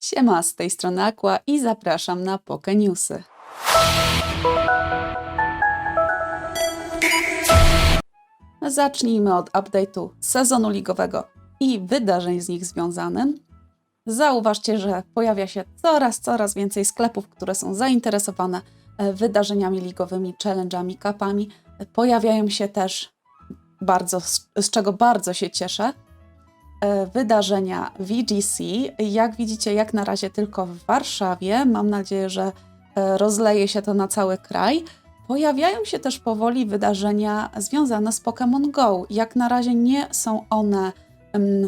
Siema, z tej strony Aqua i zapraszam na Poke Newsy. Zacznijmy od update'u sezonu ligowego i wydarzeń z nich związanych. Zauważcie, że pojawia się coraz, coraz więcej sklepów, które są zainteresowane e, wydarzeniami ligowymi, challenge'ami, kapami. Pojawiają się też bardzo, z, czego bardzo się cieszę, wydarzenia VGC. Jak widzicie, jak na razie tylko w Warszawie. Mam nadzieję, że e, rozleje się to na cały kraj. Pojawiają się też powoli wydarzenia związane z Pokémon Go. Jak na razie nie są one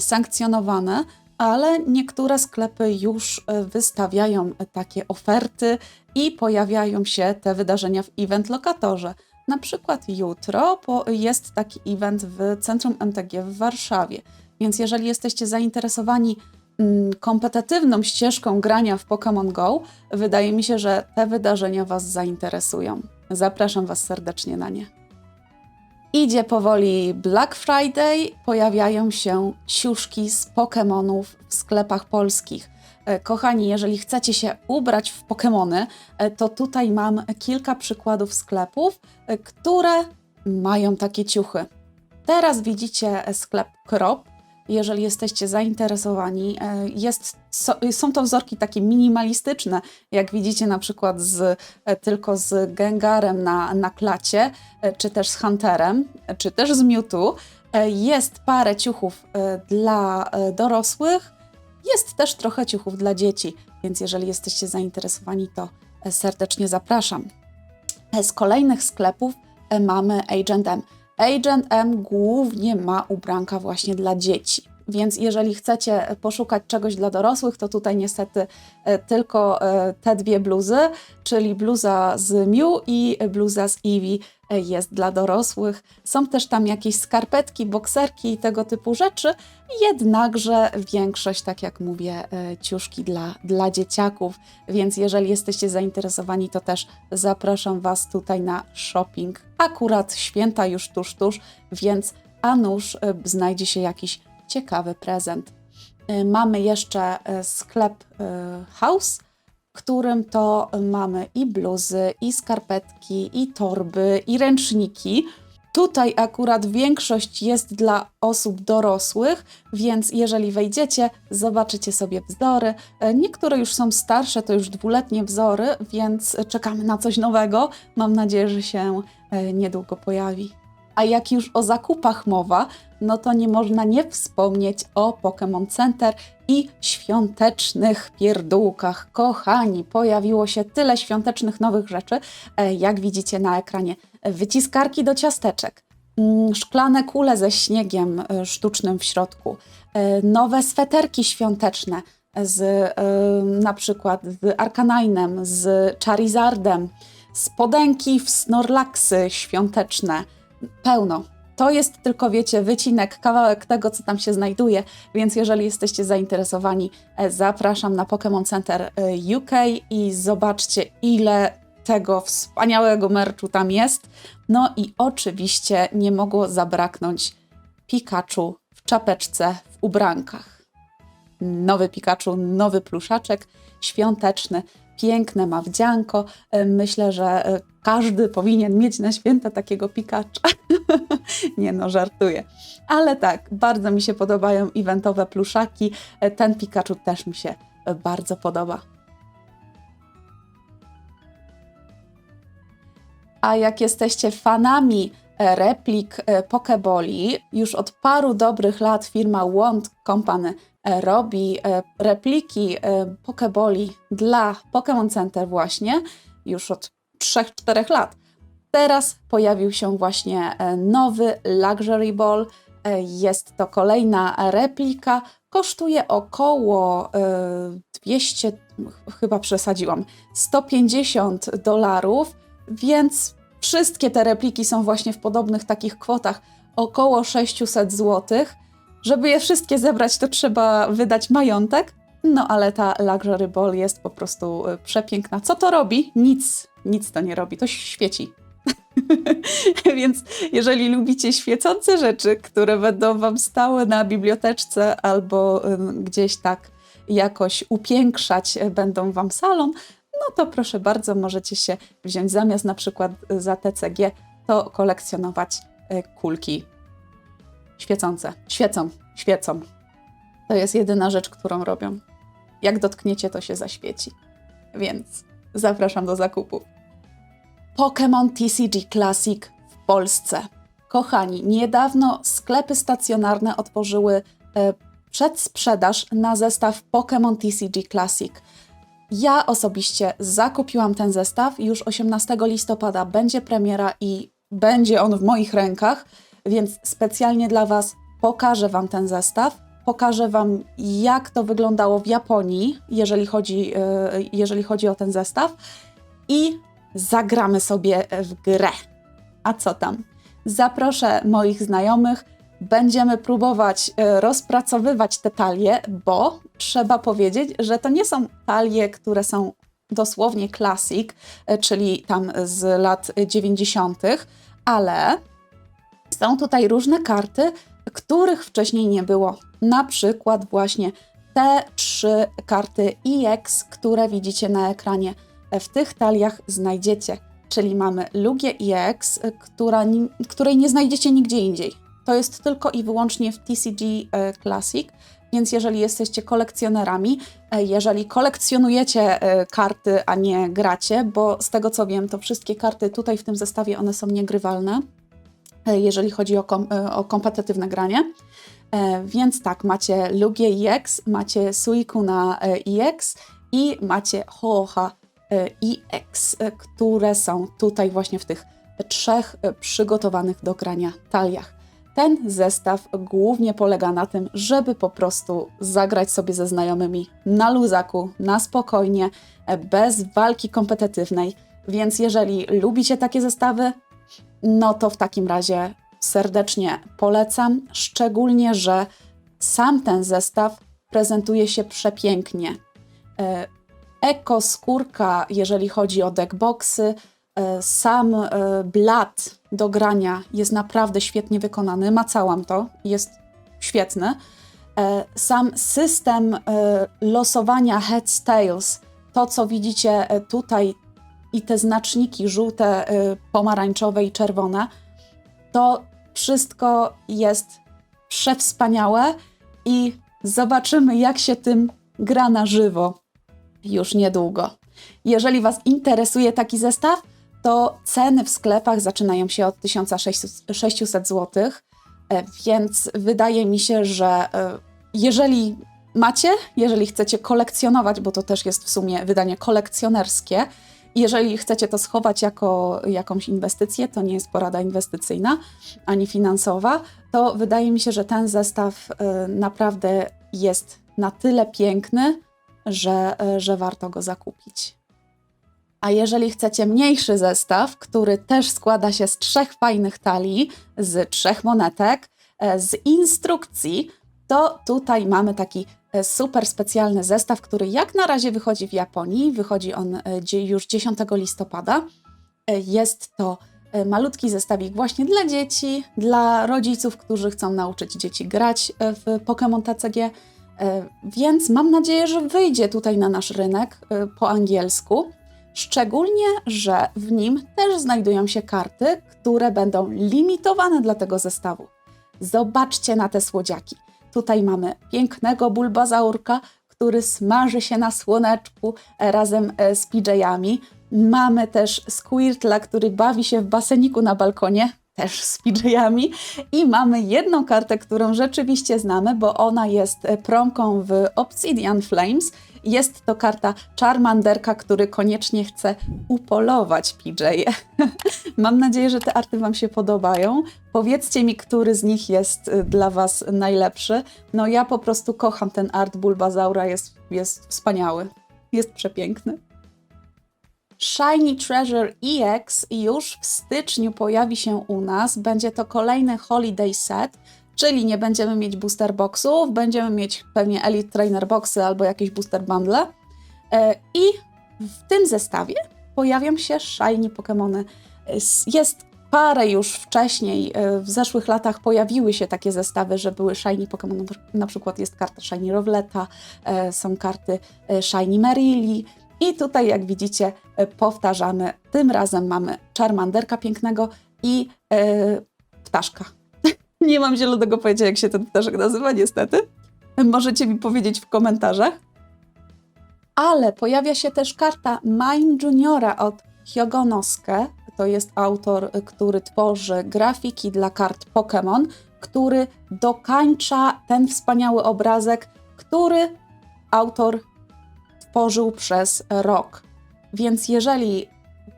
sankcjonowane, ale niektóre sklepy już e, wystawiają takie oferty i pojawiają się te wydarzenia w event lokatorze. Na przykład jutro jest taki event w Centrum MTG w Warszawie. Więc jeżeli jesteście zainteresowani mm, kompetytywną ścieżką grania w Pokémon Go, wydaje mi się, że te wydarzenia Was zainteresują. Zapraszam Was serdecznie na nie. Idzie powoli Black Friday, pojawiają się ciuszki z Pokémonów w sklepach polskich. E, Kochani, jeżeli chcecie się ubrać w Pokémony, e, to tutaj mam kilka przykładów sklepów, e, które mają takie ciuchy. Teraz widzicie sklep Krop. Jeżeli jesteście zainteresowani, e, jest, są to wzorki takie minimalistyczne, jak widzicie na przykład z, e, tylko z Gengarem na, na klacie, e, czy też z Hunterem, czy też z Mewtwo. Jest parę ciuchów dla dorosłych, jest też trochę ciuchów dla dzieci, więc jeżeli jesteście zainteresowani, to serdecznie zapraszam. Z kolejnych sklepów mamy Agent M. Agent M głównie ma ubranka właśnie dla dzieci. Więc jeżeli chcecie poszukać czegoś dla dorosłych, to tutaj niestety e, tylko e, te dwie bluzy, czyli bluza z Mew i bluza z Eevee e, jest dla dorosłych. Są też tam jakieś skarpetki, bokserki i tego typu rzeczy, jednakże większość, tak jak mówię, ciuszki dla, dla dzieciaków, więc jeżeli jesteście zainteresowani, to też zapraszam Was tutaj na shopping. Akurat święta już tuż, tuż, więc a nuż znajdzie się jakiś ciekawy prezent. E, Mamy jeszcze e, sklep e, House, w którym to mamy i bluzy, i skarpetki, i torby, i ręczniki. Tutaj akurat większość jest dla osób dorosłych, więc jeżeli wejdziecie, zobaczycie sobie wzory. Niektóre już są starsze, to już dwuletnie wzory, więc czekamy na coś nowego. Mam nadzieję, że się niedługo pojawi. A jak już o zakupach mowa, no to nie można nie wspomnieć o Pokémon Center i świątecznych pierdółkach. Kochani, pojawiło się tyle świątecznych nowych rzeczy, e, jak widzicie na ekranie. Wyciskarki do ciasteczek, mm, szklane kule ze śniegiem e, sztucznym w środku, e, nowe sweterki świąteczne z na przykład z Arcaninem, z Charizardem, spodenki w Snorlaxy świąteczne. Pełno. To jest tylko, wiecie, wycinek, kawałek tego, co tam się znajduje, więc jeżeli jesteście zainteresowani, e, zapraszam na Pokémon Center e, UK i zobaczcie, ile tego wspaniałego merchu tam jest. No i oczywiście nie mogło zabraknąć Pikachu w czapeczce, w ubrankach. Nowy Pikachu, nowy pluszaczek, świąteczny, piękne ma wdzianko. E, Myślę, że każdy powinien mieć na święta takiego Pikacha. Nie no, żartuję. Ale tak, bardzo mi się podobają eventowe pluszaki. E, Ten Pikachu też mi się e, bardzo podoba. A jak jesteście fanami e, replik Pokeboli, już od paru dobrych lat firma Wand Company robi repliki Pokeboli dla Pokémon Center właśnie, już od 3-4 lat. Teraz pojawił się właśnie e, nowy Luxury Ball. E, Jest to kolejna replika. Kosztuje około e, 200, chyba przesadziłam, 150 dolarów, więc wszystkie te repliki są właśnie w podobnych takich kwotach, około 600 zł. Żeby je wszystkie zebrać, to trzeba wydać majątek. No ale ta Luxury Ball jest po prostu e, przepiękna. Co to robi? Nic, nic to nie robi, to świeci. Więc jeżeli lubicie świecące rzeczy, które będą Wam stały na biblioteczce albo gdzieś tak jakoś upiększać e, będą Wam salon, no to proszę bardzo, możecie się wziąć zamiast na przykład za TCG, to kolekcjonować e, kulki świecące. Świecą, świecą. To jest jedyna rzecz, którą robią. Jak dotkniecie, to się zaświeci. Więc zapraszam do zakupów. Pokémon TCG Classic w Polsce. Kochani, niedawno sklepy stacjonarne otworzyły e, przedsprzedaż na zestaw Pokémon TCG Classic. Ja osobiście zakupiłam ten zestaw. Już 18 listopada będzie premiera i będzie on w moich rękach, więc specjalnie dla Was pokażę Wam ten zestaw. Pokażę Wam, jak to wyglądało w Japonii, jeżeli chodzi, e, jeżeli chodzi o ten zestaw. I zagramy sobie w grę. A co tam? Zaproszę moich znajomych. Będziemy próbować e, rozpracowywać te talie, bo trzeba powiedzieć, że to nie są talie, które są dosłownie classic, e, czyli tam z lat 90., ale są tutaj różne karty, których wcześniej nie było. Na przykład właśnie te trzy karty EX, które widzicie na ekranie. W tych taliach znajdziecie, czyli mamy Lugię EX, która, której nie znajdziecie nigdzie indziej. To jest tylko i wyłącznie w TCG e, Classic, więc jeżeli jesteście kolekcjonerami, e, jeżeli kolekcjonujecie e, karty, a nie gracie, bo z tego co wiem, to wszystkie karty tutaj w tym zestawie one są niegrywalne, jeżeli chodzi o, kom o kompetytywne granie. Więc tak, macie Lugię EX, macie Suikuna EX i macie Hooha EX, które są tutaj właśnie w tych trzech przygotowanych do grania taliach. Ten zestaw głównie polega na tym, żeby po prostu zagrać sobie ze znajomymi na luzaku, na spokojnie, bez walki kompetytywnej. Więc jeżeli lubicie takie zestawy, no to w takim razie serdecznie polecam, szczególnie, że sam ten zestaw prezentuje się przepięknie. E, eko skórka, jeżeli chodzi o deckboxy, E, sam e, blat do grania jest naprawdę świetnie wykonany. Macałam to, jest świetny. Sam system losowania heads, tails, to co widzicie tutaj i te znaczniki żółte, pomarańczowe i czerwone, to wszystko jest przewspaniałe i zobaczymy, jak się tym gra na żywo już niedługo. Jeżeli Was interesuje taki zestaw, to ceny w sklepach zaczynają się od 1600 zł, e, więc wydaje mi się, że e, jeżeli macie, jeżeli chcecie kolekcjonować, bo to też jest w sumie wydanie kolekcjonerskie, jeżeli chcecie to schować jako jakąś inwestycję, to nie jest porada inwestycyjna ani finansowa, to wydaje mi się, że ten zestaw e, naprawdę jest na tyle piękny, że, że warto go zakupić. A jeżeli chcecie mniejszy zestaw, który też składa się z trzech fajnych talii, z trzech monetek, e, z instrukcji, to tutaj mamy taki e, super specjalny zestaw, który jak na razie wychodzi w Japonii. Wychodzi on e, już 10 listopada. Jest to malutki zestawik właśnie dla dzieci, dla rodziców, którzy chcą nauczyć dzieci grać w Pokémon TCG. Więc mam nadzieję, że wyjdzie tutaj na nasz rynek po angielsku. Szczególnie, że w nim też znajdują się karty, które będą limitowane dla tego zestawu. Zobaczcie na te słodziaki. Tutaj mamy pięknego bulbazaurka, który smaży się na słoneczku razem e, z PJ-ami. Mamy też Squirtla, który bawi się w baseniku na balkonie, też z PJ-ami. I mamy jedną kartę, którą rzeczywiście znamy, bo ona jest e, promką w Obsidian Flames jest to karta Charmanderka, który koniecznie chce upolować PJ. Mam nadzieję, że te arty Wam się podobają. Powiedzcie mi, który z nich jest y, dla Was najlepszy. No ja po prostu kocham ten art Bulbazaura, jest, jest wspaniały. Jest przepiękny. Shiny Treasure EX już w styczniu pojawi się u nas. Będzie to kolejny holiday set. Czyli nie będziemy mieć booster boxów, będziemy mieć pewnie Elite Trainer boxy albo jakieś booster bundle. E, I w tym zestawie pojawią się shiny Pokémony. Jest parę już wcześniej, e, w zeszłych latach pojawiły się takie zestawy, że były Shiny Pokémon, na przykład jest karta Shiny Rowleta, e, są karty e, Shiny Merili i tutaj jak widzicie powtarzamy, tym razem mamy Charmanderka pięknego i e, ptaszka. Nie mam zielonego pojęcia jak się ten ptaszek nazywa niestety. Możecie mi powiedzieć w komentarzach. Ale pojawia się też karta Mine Juniora od Hyogonosuke, to jest autor, który tworzy grafiki dla kart Pokémon, który dokańcza ten wspaniały obrazek, który autor tworzył przez rok. Więc jeżeli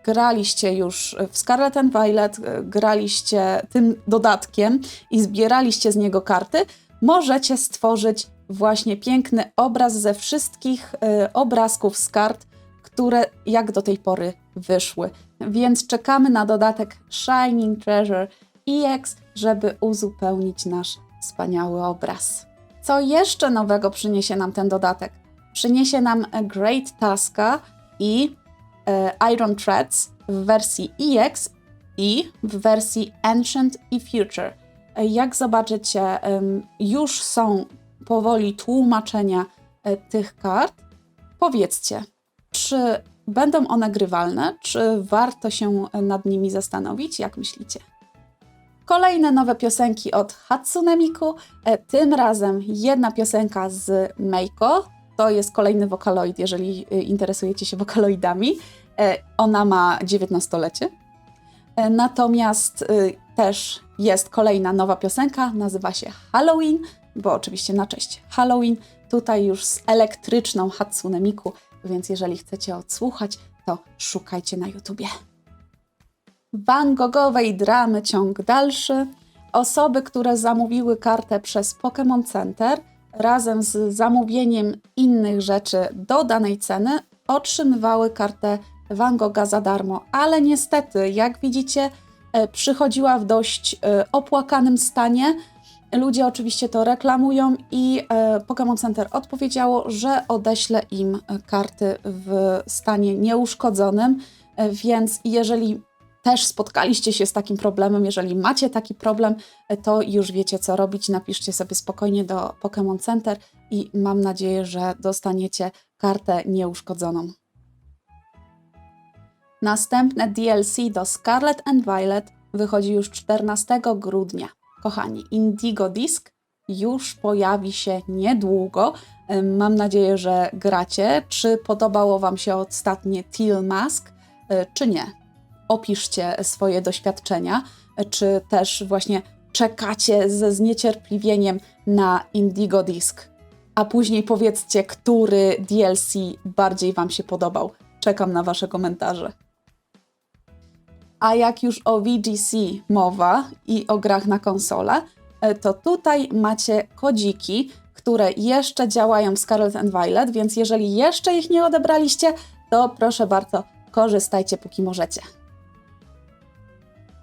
graliście już w Scarlet and Violet, graliście tym dodatkiem i zbieraliście z niego karty, możecie stworzyć właśnie piękny obraz ze wszystkich y, obrazków z kart, które jak do tej pory wyszły. Więc czekamy na dodatek Shining Treasure EX, żeby uzupełnić nasz wspaniały obraz. Co jeszcze nowego przyniesie nam ten dodatek? Przyniesie nam Great Taska i e, Iron Threads w wersji EX i w wersji Ancient i Future. E, jak zobaczycie, już są powoli tłumaczenia e, tych kart. Powiedzcie, czy będą one grywalne? Czy warto się nad nimi zastanowić? Jak myślicie? Kolejne nowe piosenki od Hatsune Miku. E, tym razem jedna piosenka z Meiko. To jest kolejny wokaloid, jeżeli e, interesujecie się wokaloidami. E, ona ma 19-lecie. Natomiast też jest kolejna nowa piosenka, nazywa się Halloween, bo oczywiście na cześć Halloween. Tutaj już z elektryczną Hatsune Miku więc jeżeli chcecie odsłuchać, to szukajcie na YouTubie. Van Goghowej dramy ciąg dalszy. Osoby, które zamówiły kartę przez Pokémon Center razem z zamówieniem innych rzeczy do danej ceny otrzymywały kartę Van Gogha za darmo, ale niestety, jak widzicie, e, przychodziła w dość e, opłakanym stanie, Ludzie oczywiście to reklamują i e, Pokémon Center odpowiedziało, że odeślę im karty w stanie nieuszkodzonym, więc jeżeli też spotkaliście się z takim problemem, jeżeli macie taki problem, to już wiecie co robić. Napiszcie sobie spokojnie do Pokémon Center i mam nadzieję, że dostaniecie kartę nieuszkodzoną. Następne DLC do Scarlet and Violet wychodzi już 14 grudnia. Kochani, Indigo Disc już pojawi się niedługo. Mam nadzieję, że gracie. Czy podobało Wam się ostatnie Teal Mask, e, czy nie? Opiszcie swoje doświadczenia, czy też właśnie czekacie ze zniecierpliwieniem na Indigo Disc. A później powiedzcie, który DLC bardziej Wam się podobał. Czekam na Wasze komentarze. A jak już o VGC mowa i o grach na konsolę, e, to tutaj macie kodziki, które jeszcze działają w Scarlet and Violet, więc jeżeli jeszcze ich nie odebraliście, to proszę bardzo, korzystajcie póki możecie.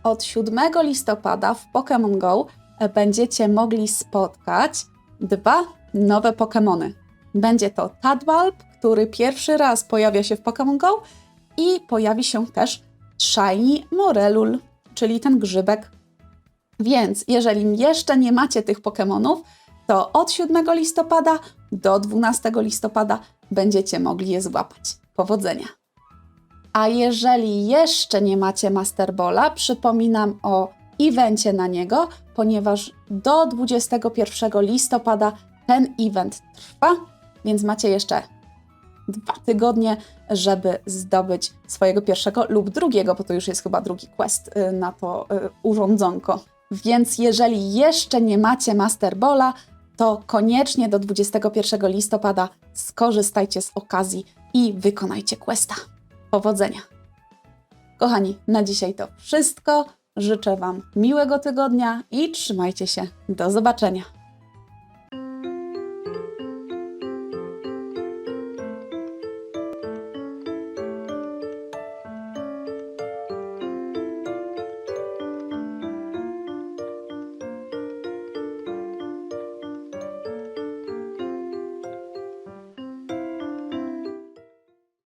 Od 7 listopada w Pokémon Go e, będziecie mogli spotkać dwa nowe Pokémony. Będzie to Tadwalp, który pierwszy raz pojawia się w Pokémon Go i pojawi się też Shiny Morelul, czyli ten grzybek. Więc jeżeli jeszcze nie macie tych Pokémonów, to od 7 listopada do 12 listopada będziecie mogli je złapać. Powodzenia! A jeżeli jeszcze nie macie Masterbola, przypominam o evencie na niego, ponieważ do 21 listopada ten event trwa, więc macie jeszcze dwa tygodnie, żeby zdobyć swojego pierwszego lub drugiego, bo to już jest chyba drugi quest y, na to y, urządzonko. Więc jeżeli jeszcze nie macie Masterbola, to koniecznie do 21 listopada skorzystajcie z okazji i wykonajcie questa. Powodzenia! Kochani, na dzisiaj to wszystko. Życzę Wam miłego tygodnia i trzymajcie się. Do zobaczenia.